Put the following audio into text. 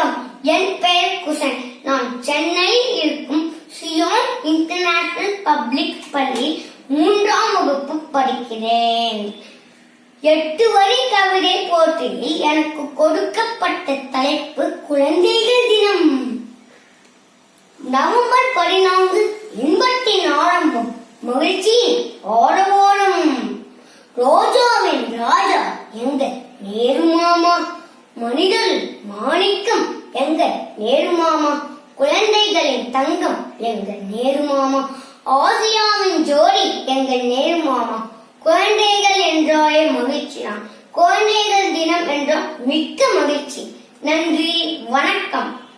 வணக்கம். என் பெயர் குசன். நான் சென்னையில் இருக்கும் சியோன் இன்டர்நேஷனல் பப்ளிக் பள்ளி மூன்றாம் வகுப்பு படிக்கிறேன். எட்டு வரி கவிதை போட்டியில் எனக்கு கொடுக்கப்பட்ட தலைப்பு குழந்தைகள் தினம். நவம்பர் பதினான்கு இன்பத்தின் ஆரம்பம் மகிழ்ச்சி ஆடவோடும் ரோஜாவின் ராஜா எங்க? நேருமாமா மனிதன் மாணிக்க எங்க நேரு மாமா குழந்தைகளின் தங்கம் எங்க நேரு மாமா ஆசியாவின் ஜோடி எங்க நேரு மாமா குழந்தைகள் என்றாலே மகிழ்ச்சி தான். குழந்தைகள் தினம் என்றால் மிக்க மகிழ்ச்சி. நன்றி வணக்கம்.